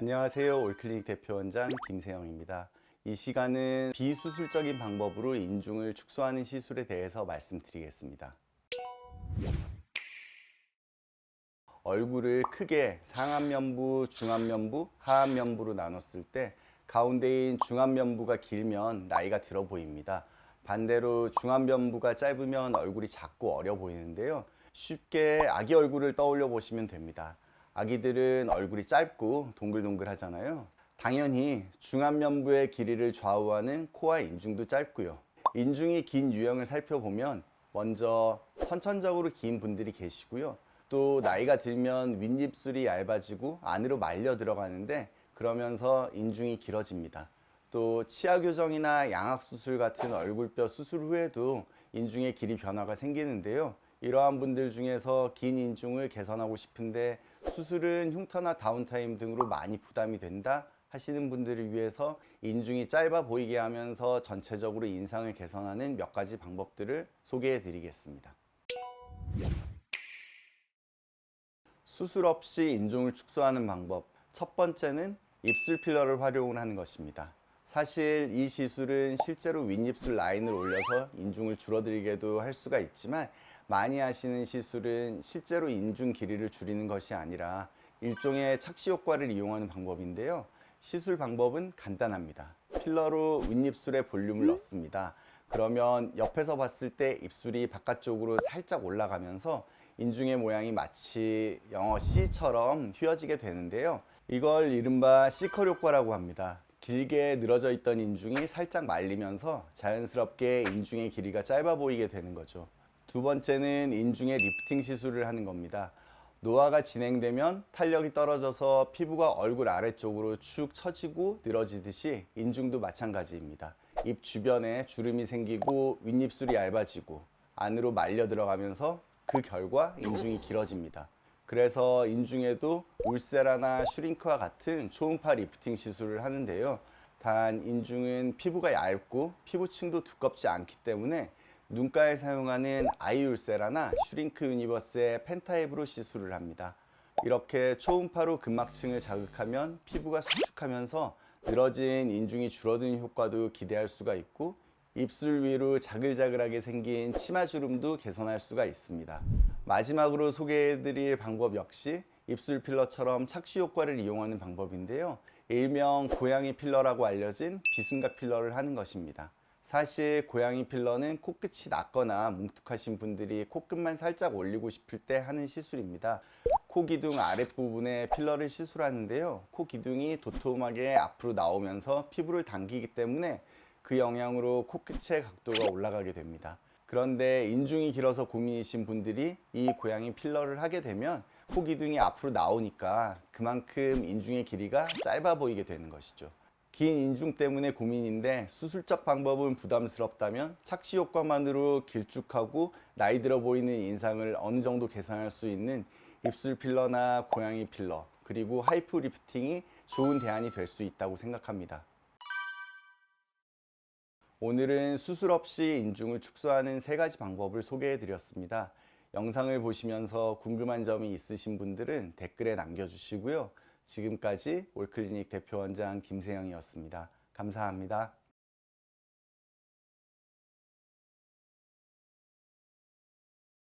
안녕하세요. 올클리닉 대표원장 김세영입니다. 이 시간은 비수술적인 방법으로 인중을 축소하는 시술에 대해서 말씀드리겠습니다. 얼굴을 크게 상안면부, 중안면부, 하안면부로 나눴을 때 가운데인 중안면부가 길면 나이가 들어 보입니다. 반대로 중안면부가 짧으면 얼굴이 작고 어려 보이는데요. 쉽게 아기 얼굴을 떠올려 보시면 됩니다. 아기들은 얼굴이 짧고 동글동글 하잖아요. 당연히 중안면부의 길이를 좌우하는 코와 인중도 짧고요. 인중이 긴 유형을 살펴보면 먼저 선천적으로 긴 분들이 계시고요. 또 나이가 들면 윗입술이 얇아지고 안으로 말려 들어가는데 그러면서 인중이 길어집니다. 또 치아 교정이나 양악 수술 같은 얼굴뼈 수술 후에도 인중의 길이 변화가 생기는데요. 이러한 분들 중에서 긴 인중을 개선하고 싶은데 수술은 흉터나 다운타임 등으로 많이 부담이 된다 하시는 분들을 위해서 인중이 짧아 보이게 하면서 전체적으로 인상을 개선하는 몇 가지 방법들을 소개해 드리겠습니다. 수술 없이 인중을 축소하는 방법. 첫 번째는 입술 필러를 활용을 하는 것입니다. 사실 이 시술은 실제로 윗입술 라인을 올려서 인중을 줄어들게도 할 수가 있지만 많이 하시는 시술은 실제로 인중 길이를 줄이는 것이 아니라 일종의 착시 효과를 이용하는 방법인데요. 시술 방법은 간단합니다. 필러로 윗입술에 볼륨을 넣습니다. 그러면 옆에서 봤을 때 입술이 바깥쪽으로 살짝 올라가면서 인중의 모양이 마치 영어 C처럼 휘어지게 되는데요. 이걸 이른바 C컬 효과라고 합니다. 길게 늘어져 있던 인중이 살짝 말리면서 자연스럽게 인중의 길이가 짧아 보이게 되는 거죠. 두 번째는 인중의 리프팅 시술을 하는 겁니다. 노화가 진행되면 탄력이 떨어져서 피부가 얼굴 아래쪽으로 축 처지고 늘어지듯이 인중도 마찬가지입니다. 입 주변에 주름이 생기고 윗입술이 얇아지고 안으로 말려 들어가면서 그 결과 인중이 길어집니다. 그래서 인중에도 울세라나 슈링크와 같은 초음파 리프팅 시술을 하는데요. 단 인중은 피부가 얇고 피부층도 두껍지 않기 때문에 눈가에 사용하는 아이울세라나 슈링크 유니버스의 펜타입으로 시술을 합니다. 이렇게 초음파로 근막층을 자극하면 피부가 수축하면서 늘어진 인중이 줄어드는 효과도 기대할 수가 있고 입술 위로 자글자글하게 생긴 치마 주름도 개선할 수가 있습니다. 마지막으로 소개해드릴 방법 역시 입술 필러처럼 착시 효과를 이용하는 방법인데요. 일명 고양이 필러라고 알려진 비순각 필러를 하는 것입니다. 사실 고양이 필러는 코끝이 낮거나 뭉툭하신 분들이 코끝만 살짝 올리고 싶을 때 하는 시술입니다. 코 기둥 아랫부분에 필러를 시술하는데요. 코 기둥이 도톰하게 앞으로 나오면서 피부를 당기기 때문에 그 영향으로 코끝의 각도가 올라가게 됩니다. 그런데 인중이 길어서 고민이신 분들이 이 고양이 필러를 하게 되면 코 기둥이 앞으로 나오니까 그만큼 인중의 길이가 짧아 보이게 되는 것이죠. 긴 인중 때문에 고민인데 수술적 방법은 부담스럽다면 착시 효과만으로 길쭉하고 나이 들어 보이는 인상을 어느 정도 개선할 수 있는 입술 필러나 고양이 필러 그리고 하이프 리프팅이 좋은 대안이 될 수 있다고 생각합니다. 오늘은 수술 없이 인중을 축소하는 세 가지 방법을 소개해 드렸습니다. 영상을 보시면서 궁금한 점이 있으신 분들은 댓글에 남겨주시고요. 지금까지 올클리닉 대표원장 김세영이었습니다. 감사합니다.